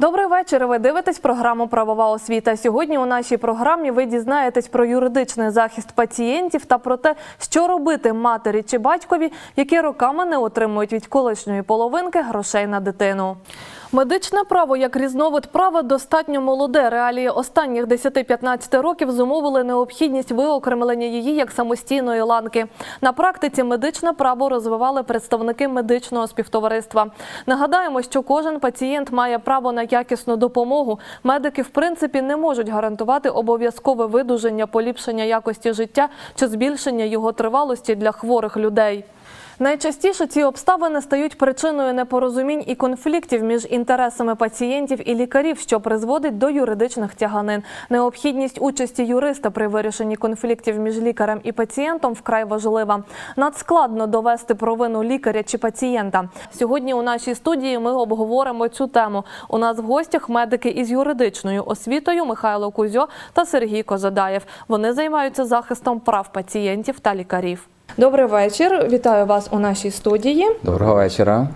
Добрий вечір. Ви дивитесь програму Правова освіта. Сьогодні у нашій програмі ви дізнаєтесь про юридичний захист пацієнтів та про те, що робити матері чи батькові, які роками не отримують від колишньої половинки грошей на дитину. Медичне право як різновид права достатньо молоде. Реалії останніх 10-15 років зумовили необхідність виокремлення її як самостійної ланки. На практиці медичне право розвивали представники медичного співтовариства. Нагадаємо, що кожен пацієнт має право на якісну допомогу. Медики, в принципі, не можуть гарантувати обов'язкове видуження, поліпшення якості життя чи збільшення його тривалості для хворих людей. Найчастіше ці обставини стають причиною непорозумінь і конфліктів між інтересами пацієнтів і лікарів, що призводить до юридичних тяганин. Необхідність участі юриста при вирішенні конфліктів між лікарем і пацієнтом вкрай важлива. Надскладно довести провину лікаря чи пацієнта. Сьогодні у нашій студії ми обговоримо цю тему. У нас в гостях медики із юридичною освітою Михайло Кузьо та Сергій Козадаєв. Вони займаються захистом прав пацієнтів та лікарів. Добрий вечір. Вітаю вас у нашій студії. Доброго вечора.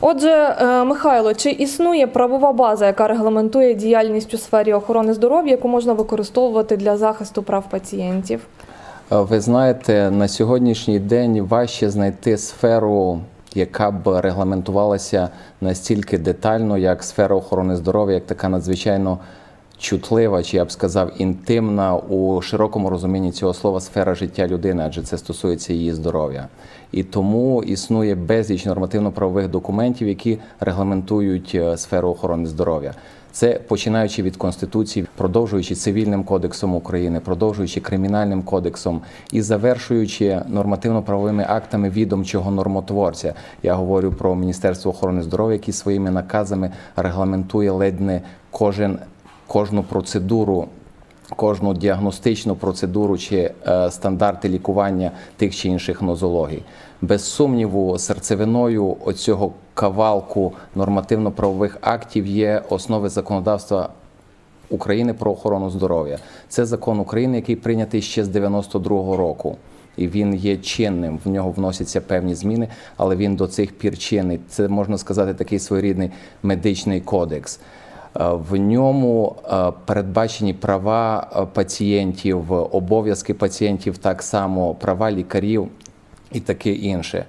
Отже, е, Михайло, чи існує правова база, яка регламентує діяльність у сфері охорони здоров'я, яку можна використовувати для захисту прав пацієнтів? Е, Ви знаєте, на сьогоднішній день важче знайти сферу, яка б регламентувалася настільки детально, як сфера охорони здоров'я, як така надзвичайно чутлива, чи я б сказав, інтимна у широкому розумінні цього слова сфера життя людини, адже це стосується її здоров'я. І тому існує безліч нормативно-правових документів, які регламентують е, сферу охорони здоров'я. Це починаючи від конституції, продовжуючи цивільним кодексом України, продовжуючи кримінальним кодексом і завершуючи нормативно-правовими актами відомчого нормотворця. Я говорю про Міністерство охорони здоров'я, які своїми наказами регламентує ледь не кожен кожну процедуру. Кожну діагностичну процедуру чи е, стандарти лікування тих чи інших нозологій. Без сумніву, серцевиною оцього кавалку нормативно-правових актів є основи законодавства України про охорону здоров'я. Це закон України, який прийнятий ще з 92-го року. І він є чинним. В нього вносяться певні зміни, але він до цих пір чинний. Це можна сказати такий своєрідний медичний кодекс. Е, В ньому е, передбачені права е, пацієнтів, обов'язки пацієнтів, так само права лікарів і таке інше.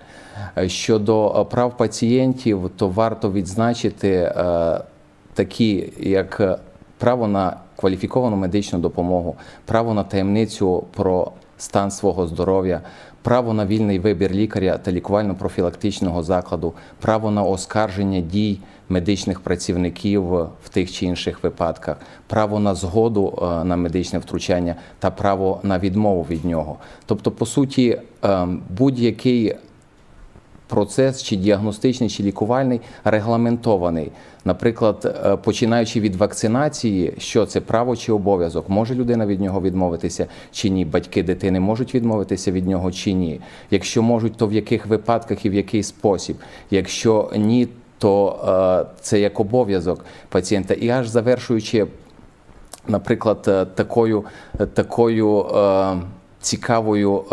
Щодо прав пацієнтів, то варто відзначити такі, як право на кваліфіковану медичну допомогу, право на таємницю про стан свого здоров'я, право на вільний вибір лікаря та лікувально-профілактичного закладу, право на оскарження дій медичних працівників в тих чи інших випадках, право на згоду е, на медичне втручання та право на відмову від нього. Тобто, по суті, е, будь-який процес чи діагностичний, чи лікувальний регламентований. Наприклад, е, починаючи від вакцинації, що це право чи обов'язок, може людина від нього відмовитися чи ні? Батьки дитини можуть відмовитися від нього чи ні? Якщо можуть, то в яких випадках і в який спосіб? Якщо ні, то е, це як обов'язок пацієнта. І аж завершуючи наприклад, е, такою, такою е, цікавою.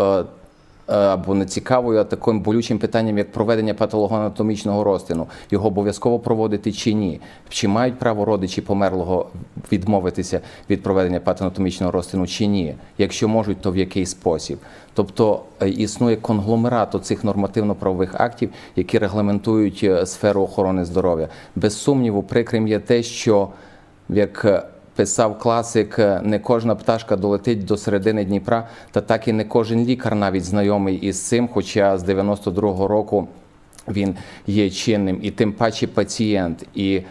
Е, Або не цікавою, а таким болючим питанням, як проведення патологоанатомічного розтину. Його обов'язково проводити чи ні? Чи мають право родичі померлого відмовитися від проведення патологоанатомічного розтину чи ні? Якщо можуть, то в який спосіб? Тобто е, існує конгломерат цих нормативно-правових актів, які регламентують е, сферу охорони здоров'я. Без сумніву, прикрим є те, що як писав класик, е, не кожна пташка долетить до середини Дніпра, та так і не кожен лікар навіть знайомий із цим, хоча з 92-го року він є чинним, і тим паче пацієнт, і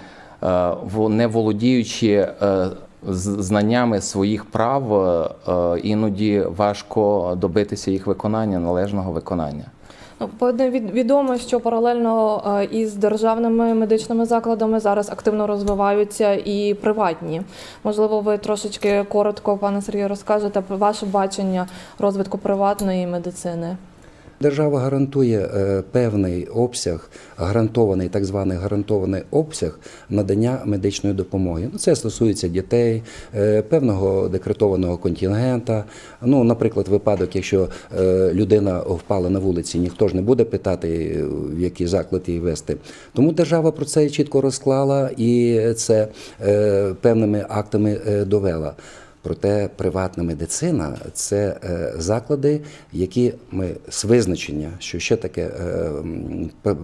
е, не володіючи е, знаннями своїх прав, іноді важко добитися їх виконання, належного виконання. Ну, відомо, що паралельно е, із державними медичними закладами зараз активно розвиваються і приватні. Можливо, ви трошечки коротко, пане Сергію, розкажете про ваше бачення розвитку приватної медицини. Держава гарантує е, певний обсяг, гарантований так званий гарантований обсяг надання медичної допомоги. Ну, це стосується дітей, е, певного декретованого контингента. Ну, наприклад, випадок, якщо е, людина впала на вулиці, ніхто ж не буде питати, в який заклад її вести. Тому держава про це чітко розклала і це певними актами довела. Проте приватна медицина це е, заклади, які ми з визначення, що ще таке е,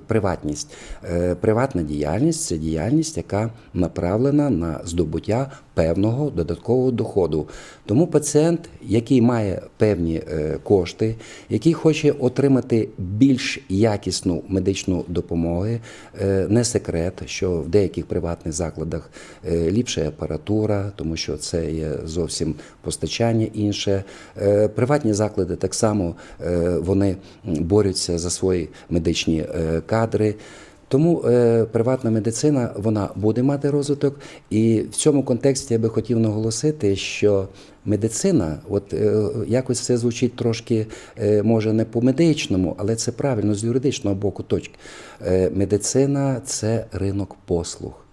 приватність. Е, Приватна діяльність це діяльність, яка направлена на здобуття певного додаткового доходу. Тому пацієнт, який має певні кошти, який хоче отримати більш якісну медичну допомогу, не секрет, що в деяких приватних закладах ліпша апаратура, тому що це є зовсім постачання інше. Е, Приватні заклади так само е, вони борються за свої медичні е, кадри. Тому приватна медицина вона буде мати розвиток, і в цьому контексті я би хотів наголосити, що медицина, от якось це звучить трошки, може не по медичному, але це правильно з юридичного боку точки. Медицина це ринок послуг.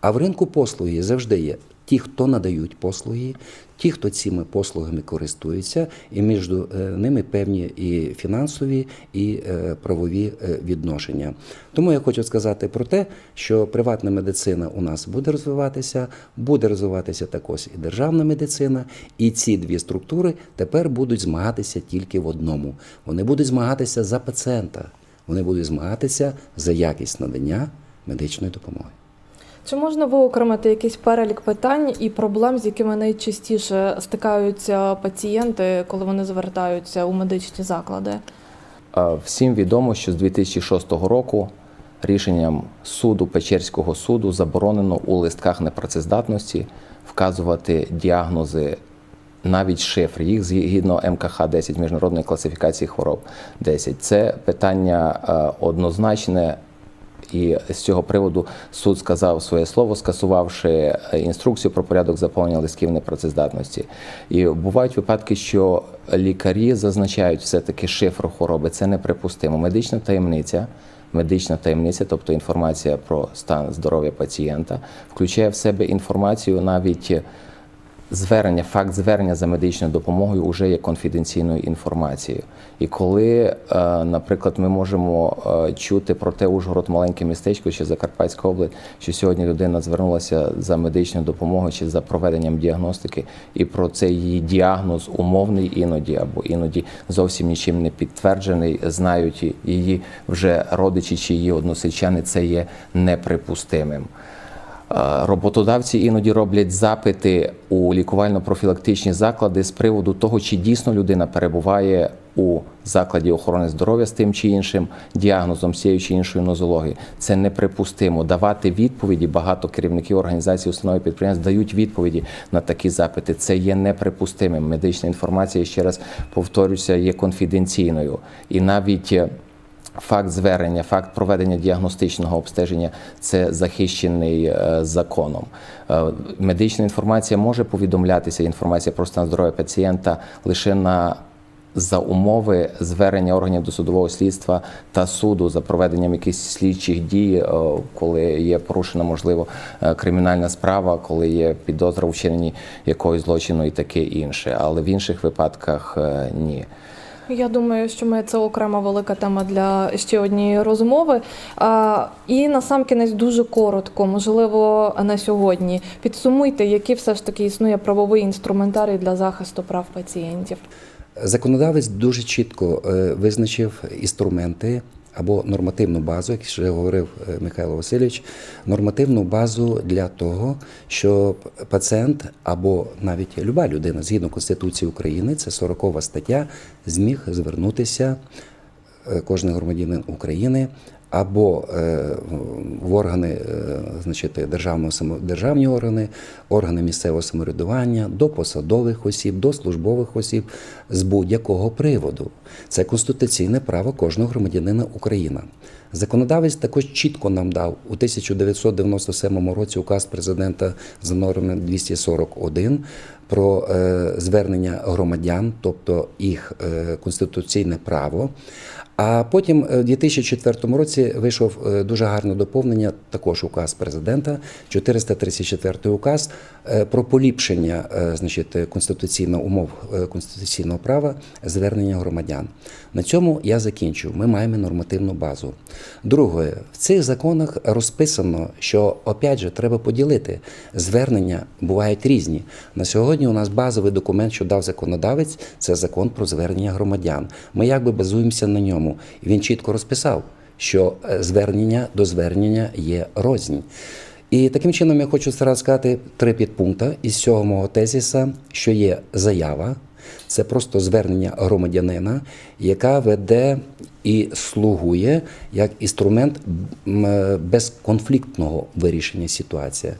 А в ринку послуги завжди є ті, хто надають послуги, ті, хто цими послугами користуються, і між е, ними певні і фінансові, і е, правові е, відношення. Тому я хочу сказати про те, що приватна медицина у нас буде розвиватися, буде розвиватися також і державна медицина, і ці дві структури тепер будуть змагатися тільки в одному. Вони будуть змагатися за пацієнта, вони будуть змагатися за якість надання медичної допомоги. Чи можна виокремити якийсь перелік питань і проблем, з якими найчастіше стикаються пацієнти, коли вони звертаються у медичні заклади? Всім відомо, що з 2006 року рішенням суду Печерського суду заборонено у листках непрацездатності вказувати діагнози, навіть шифр, їх згідно МКХ 10 міжнародної класифікації хвороб 10. Це питання однозначне. І з цього приводу суд сказав своє слово, скасувавши е, інструкцію про порядок заповнення листків непрацездатності. І бувають випадки, що лікарі зазначають все-таки шифр хвороби. Це неприпустимо. Медична таємниця. Медична таємниця, тобто інформація про стан здоров'я пацієнта, включає в себе інформацію навіть звернення, факт звернення за медичною допомогою вже є конфіденційною інформацією. І коли, е, наприклад, ми можемо е, чути про те Ужгород, маленьке містечко чи Закарпатська область, що сьогодні людина звернулася за медичною допомогою чи за проведенням діагностики, і про цей її діагноз умовний іноді або іноді зовсім нічим не підтверджений, знають її вже родичі чи її односельчани, це є неприпустимим. Е, Роботодавці іноді роблять запити у лікувально-профілактичні заклади з приводу того, чи дійсно людина перебуває у закладі охорони здоров'я з тим чи іншим діагнозом, з цією чи іншою нозологією. Це неприпустимо. Давати відповіді багато керівників організацій, установ і підприємств дають відповіді на такі запити. Це є неприпустимим. Медична інформація ще раз повторюся, є конфіденційною і навіть. Факт звернення, факт проведення діагностичного обстеження це захищений е, законом. Е, медична інформація може повідомлятися, інформація про стан здоров'я пацієнта лише на за умови звернення органів досудового слідства та суду за проведенням якихось слідчих дій, е, коли є порушена, можливо, кримінальна справа, коли є підозра у вчиненні якогось злочину і таке інше. Але в інших випадках ні. Я думаю, що ми це окрема велика тема для ще однієї розмови. А, і кінець, дуже коротко, можливо, на сьогодні. Підсумуйте, який все ж таки існує правовий інструментарій для захисту прав пацієнтів. Законодавець дуже чітко е, визначив інструменти або нормативну базу, як вже говорив е, Михайло Васильович, нормативну базу для того, щоб пацієнт або навіть люба людина згідно Конституції України, це 40 стаття, зміг звернутися е, кожен громадянин України або е, в органи, е, значить, державного державні органи, органи місцевого самоврядування, до посадових осіб, до службових осіб з будь-якого приводу. Це конституційне право кожного громадянина України. Законодавець також чітко нам дав у 1997 році указ президента за номером 241 про е, звернення громадян, тобто їх е, конституційне право. А потім е, в 2004 році вийшов дуже гарне доповнення, також указ президента, 434 указ про поліпшення значить, конституційного умов конституційного права звернення громадян. На цьому я закінчу. Ми маємо нормативну базу. Друге, в цих законах розписано, що опять же треба поділити. Звернення бувають різні. На сьогодні у нас базовий документ, що дав законодавець, це закон про звернення громадян. Ми якби базуємося на ньому. І він чітко розписав, що е, звернення до звернення є рознь. І таким чином я хочу зараз сказати три підпункти із цього мого тезіса, що є заява, це просто звернення громадянина, яка веде і слугує як інструмент е, безконфліктного вирішення ситуації.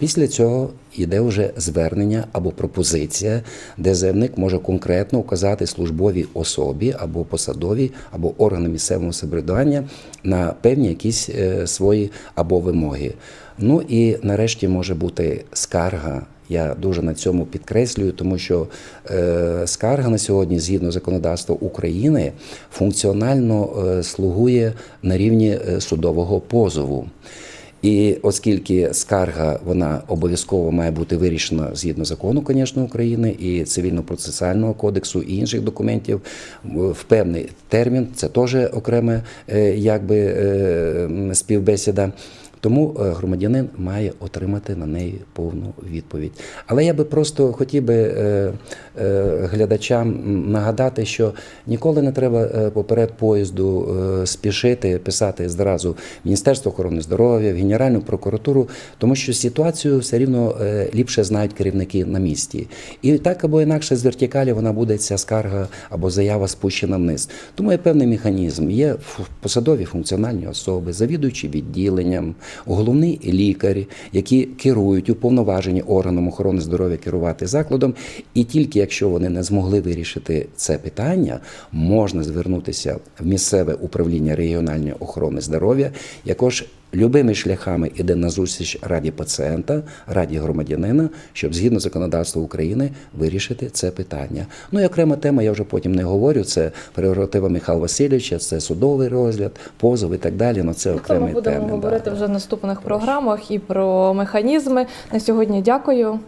Після цього йде вже звернення або пропозиція, де заявник може конкретно указати службовій особі або посадовій, або органам місцевого самоврядування на певні якісь е, свої або вимоги. Ну і нарешті може бути скарга. Я дуже на цьому підкреслюю, тому що е, скарга на сьогодні, згідно законодавства України, функціонально е, слугує на рівні е, судового позову. І оскільки скарга вона обов'язково має бути вирішена згідно закону, звісно, України і цивільно-процесуального кодексу і інших документів в певний термін, це теж окреме е, якби е, співбесіда. Тому е, громадянин має отримати на неї повну відповідь. Але я би просто хотів би е, е, глядачам нагадати, що ніколи не треба поперед поїзду спішити писати зразу в Міністерство охорони здоров'я, в Генеральну прокуратуру, тому що ситуацію все рівно ліпше знають керівники на місці. І так або інакше з вертикалі вона буде ця скарга або заява спущена вниз. Тому є певний механізм. Є посадові функціональні особи, завідуючі відділенням, головний лікар, які керують уповноважені органом охорони здоров'я керувати закладом. І тільки якщо вони не змогли вирішити це питання, можна звернутися в місцеве управління регіональної охорони здоров'я, якож любими шляхами іде на зустріч раді пацієнта, раді громадянина, щоб згідно законодавства України вирішити це питання. Ну і окрема тема, я вже потім не говорю. Це прерогатива Михайла Васильовича, це судовий розгляд, позов і так далі. Ну це окремі теми. ми будемо теми. говорити да. вже в наступних програмах і про механізми. На сьогодні дякую.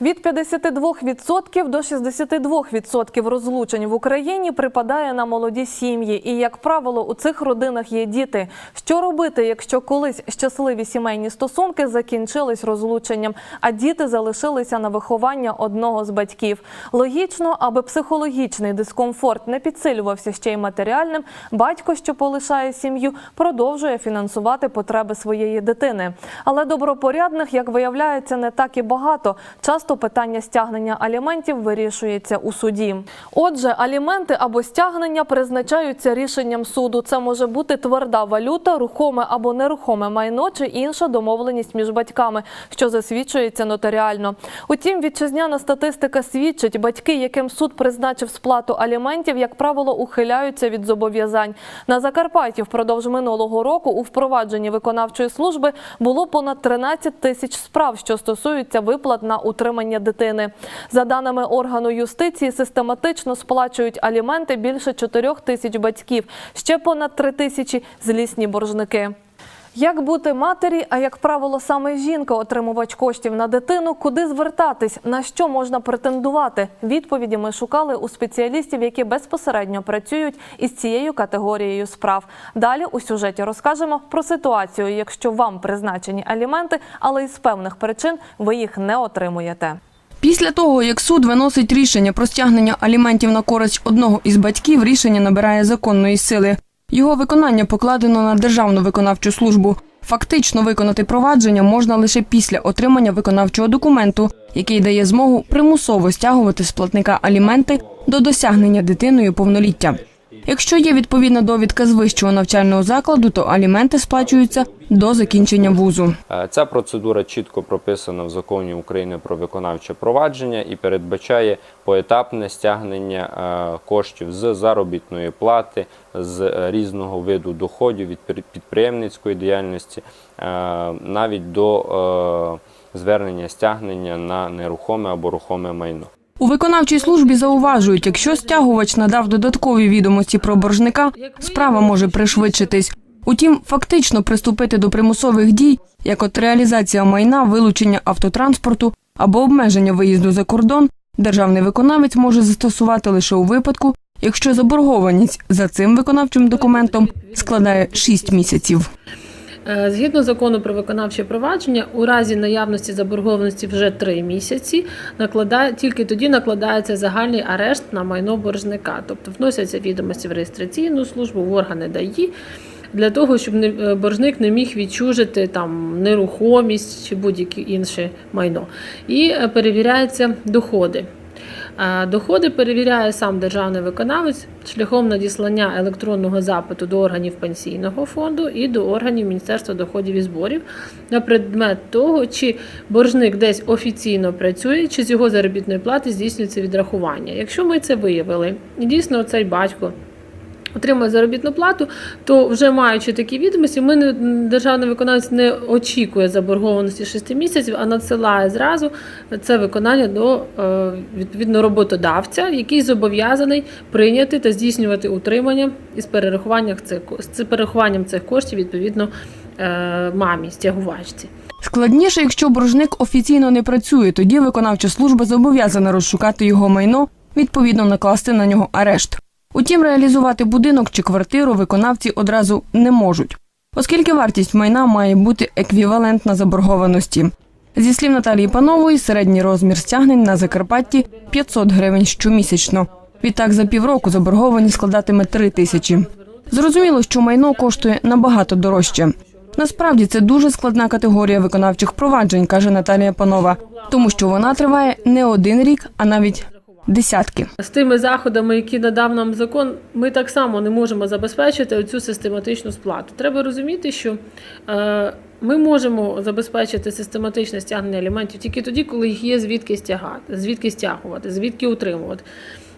Від 52% до 62% розлучень в Україні припадає на молоді сім'ї. І, як правило, у цих родинах є діти. Що робити, якщо колись щасливі сімейні стосунки закінчились розлученням, а діти залишилися на виховання одного з батьків? Логічно, аби психологічний дискомфорт не підсилювався ще й матеріальним, батько, що полишає сім'ю, продовжує фінансувати потреби своєї дитини. Але добропорядних, як виявляється, не так і багато. Часто питання стягнення аліментів вирішується у суді. Отже, аліменти або стягнення призначаються рішенням суду. Це може бути тверда валюта, рухоме або нерухоме майно чи інша домовленість між батьками, що засвідчується нотаріально. Утім, вітчизняна статистика свідчить, батьки, яким суд призначив сплату аліментів, як правило, ухиляються від зобов'язань. На Закарпатті впродовж минулого року у впровадженні виконавчої служби було понад 13 тисяч справ, що стосуються виплат на утримання дитини. За даними органу юстиції, систематично сплачують аліменти більше 4 тисяч батьків, ще понад 3 тисячі злісні боржники. Як бути матері, а як правило, саме жінка отримувач коштів на дитину, куди звертатись, на що можна претендувати? Відповіді ми шукали у спеціалістів, які безпосередньо працюють із цією категорією справ. Далі у сюжеті розкажемо про ситуацію, якщо вам призначені аліменти, але із певних причин ви їх не отримуєте. Після того, як суд виносить рішення про стягнення аліментів на користь одного із батьків, рішення набирає законної сили. Його виконання покладено на Державну виконавчу службу. Фактично виконати провадження можна лише після отримання виконавчого документу, який дає змогу примусово стягувати з платника аліменти до досягнення дитиною повноліття. Якщо є відповідна довідка з вищого навчального закладу, то аліменти сплачуються до закінчення вузу. Е, Ця процедура чітко прописана в законі України про виконавче провадження і передбачає поетапне стягнення е, коштів з заробітної плати, з е, різного виду доходів від підприємницької діяльності, навіть до звернення стягнення на нерухоме або рухоме майно. У виконавчій службі зауважують, якщо стягувач надав додаткові відомості про боржника, справа може пришвидшитись. Утім, фактично приступити до примусових дій, як от реалізація майна, вилучення автотранспорту або обмеження виїзду за кордон, державний виконавець може застосувати лише у випадку, якщо заборгованість за цим виконавчим документом складає 6 місяців. Е, Згідно закону про виконавче провадження, у разі наявності заборгованості вже три місяці накладає тільки тоді накладається загальний арешт на майно боржника, тобто вносяться відомості в реєстраційну службу, в органи ДАІ. Для того щоб не е, боржник не міг відчужити там нерухомість чи будь-яке інше майно, і е, перевіряються доходи. Доходи перевіряє сам державний виконавець шляхом надіслання електронного запиту до органів пенсійного фонду і до органів Міністерства доходів і зборів на предмет того, чи боржник десь офіційно працює, чи з його заробітної плати здійснюється відрахування. Якщо ми це виявили, і дійсно цей батько отримує заробітну плату, то вже маючи такі відомості, ми не державний виконавець не очікує заборгованості 6 місяців, а надсилає зразу це виконання до е, відповідно роботодавця, який зобов'язаний прийняти та здійснювати утримання із перерахуванням цих з перерахуванням цих коштів відповідно е, мамі стягувачці. Складніше, якщо боржник офіційно не працює, тоді виконавча служба зобов'язана розшукати його майно, відповідно накласти на нього арешт. Утім, реалізувати будинок чи квартиру виконавці одразу не можуть, оскільки вартість майна має бути еквівалентна заборгованості. Зі слів Наталії Панової, середній розмір стягнень на Закарпатті 500 гривень щомісячно. Відтак за півроку заборгованість складатиме 3 тисячі. Зрозуміло, що майно коштує набагато дорожче. Насправді це дуже складна категорія виконавчих проваджень, каже Наталія Панова, тому що вона триває не один рік, а навіть десятки. З тими заходами, які надав нам закон, ми так само не можемо забезпечити цю систематичну сплату. Треба розуміти, що е, ми можемо забезпечити систематичне стягнення аліментів тільки тоді, коли їх є звідки стягати, звідки стягувати, звідки утримувати.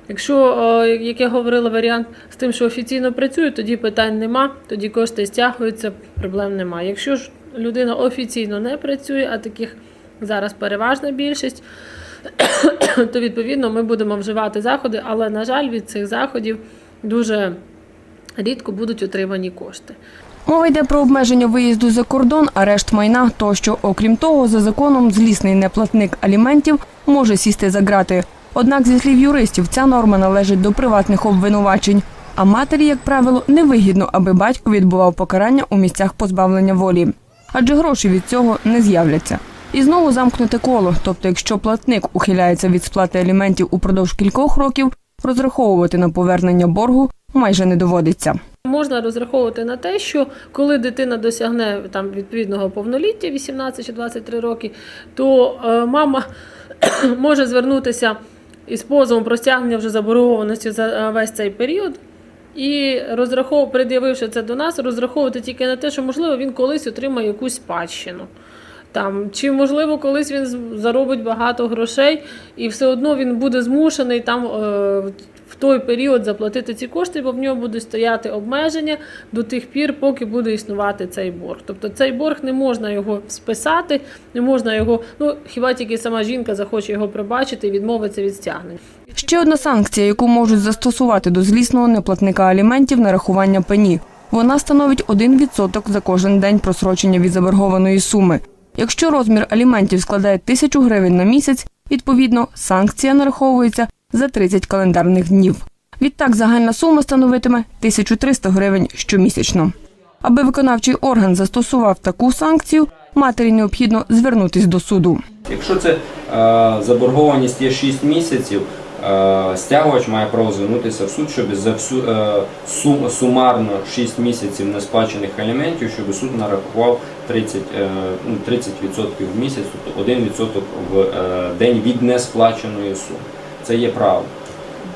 Якщо, е, як я говорила, варіант з тим, що офіційно працює, тоді питань нема, тоді кошти стягуються, проблем немає. Якщо ж людина офіційно не працює, а таких зараз переважна більшість, то відповідно ми будемо вживати заходи, але на жаль, від цих заходів дуже рідко будуть отримані кошти. Мова йде про обмеження виїзду за кордон, арешт майна тощо. Окрім того, за законом злісний неплатник аліментів може сісти за ґрати. Однак, зі слів юристів, ця норма належить до приватних обвинувачень. А матері, як правило, невигідно, аби батько відбував покарання у місцях позбавлення волі. Адже гроші від цього не з'являться. І знову замкнуте коло. Тобто, якщо платник ухиляється від сплати аліментів упродовж кількох років, розраховувати на повернення боргу майже не доводиться. Можна розраховувати на те, що коли дитина досягне там відповідного повноліття, 18 чи 23 роки, то е, мама може звернутися із позовом про стягнення вже заборгованості за е, весь цей період. І розрахов, пред'явивши це до нас, розраховувати тільки на те, що можливо він колись отримає якусь спадщину. Там, чи можливо колись він заробить багато грошей, і все одно він буде змушений там е, в той період заплатити ці кошти, бо в нього будуть стояти обмеження до тих пір, поки буде існувати цей борг. Тобто цей борг не можна його списати, не можна його, ну хіба тільки сама жінка захоче його пробачити і відмовиться від стягнення. Ще одна санкція, яку можуть застосувати до злісного неплатника аліментів нарахування пені. Вона становить 1% за кожен день просрочення від заборгованої суми. Якщо розмір аліментів складає тисячу гривень на місяць, відповідно, санкція нараховується за 30 календарних днів. Відтак загальна сума становитиме 1300 гривень щомісячно. Аби виконавчий орган застосував таку санкцію, матері необхідно звернутись до суду. Якщо це е, заборгованість є 6 місяців, стягувач має право звернутися в суд, щоб за всю е, сум, сумарно 6 місяців несплачених аліментів, щоб суд нарахував 30, е, ну, 30% в місяць, тобто 1% в е, день від несплаченої суми. Це є право.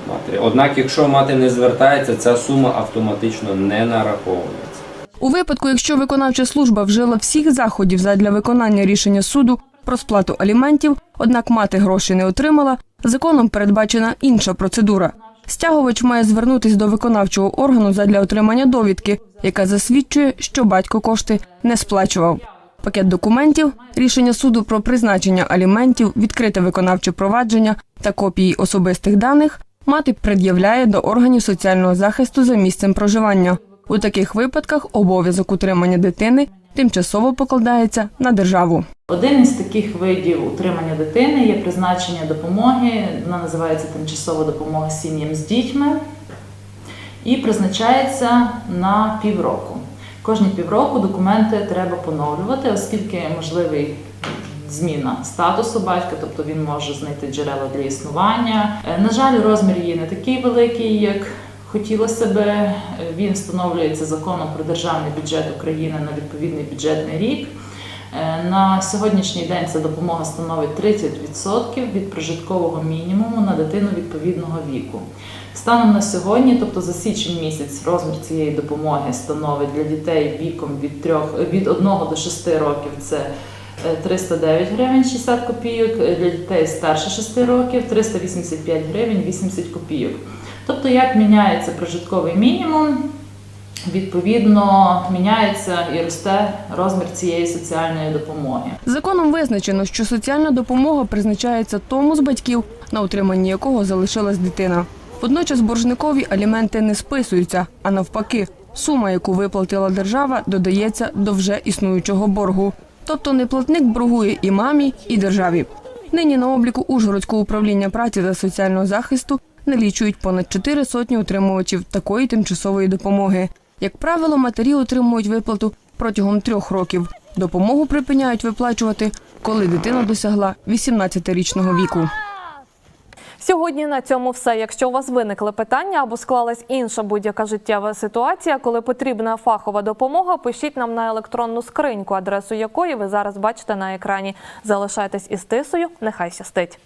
матері. Однак, якщо мати не звертається, ця сума автоматично не нараховується. У випадку, якщо виконавча служба вжила всіх заходів задля виконання рішення суду про сплату аліментів, однак мати гроші не отримала, законом передбачена інша процедура. Стягувач має звернутись до виконавчого органу задля отримання довідки, яка засвідчує, що батько кошти не сплачував. Пакет документів, рішення суду про призначення аліментів, відкрите виконавче провадження та копії особистих даних мати пред'являє до органів соціального захисту за місцем проживання. У таких випадках обов'язок утримання дитини тимчасово покладається на державу. Один із таких видів утримання дитини є призначення допомоги, вона називається тимчасова допомога сім'ям з дітьми і призначається на півроку. Кожні півроку документи треба поновлювати, оскільки можливий зміна статусу батька, тобто він може знайти джерела для існування. Е, На жаль, розмір її не такий великий, як хотілося би. Е, Він встановлюється законом про державний бюджет України на відповідний бюджетний рік. Е, На сьогоднішній день ця допомога становить 30% від прожиткового мінімуму на дитину відповідного віку. Станом на сьогодні, тобто за січень місяць, розмір цієї допомоги становить для дітей віком від 3, від 1 до 6 років це е, 309 гривень 60 копійок, е, для дітей старше 6 років 385 гривень 80 копійок. Тобто, як міняється прожитковий мінімум, відповідно міняється і росте розмір цієї соціальної допомоги. Законом визначено, що соціальна допомога призначається тому з батьків, на утриманні якого залишилась дитина. Водночас боржникові аліменти не списуються, а навпаки, сума, яку виплатила держава, додається до вже існуючого боргу. Тобто неплатник боргує і мамі, і державі. Нині на обліку Ужгородського управління праці та соціального захисту налічують понад чотири сотні отримувачів такої тимчасової допомоги. Як правило, матері отримують виплату протягом трьох років. Допомогу припиняють виплачувати, коли дитина досягла 18-річного віку. Сьогодні на цьому все. Якщо у вас виникли питання або склалась інша будь-яка життєва ситуація, коли потрібна фахова допомога, пишіть нам на електронну скриньку, адресу якої ви зараз бачите на екрані. Залишайтесь із тисою. Нехай щастить.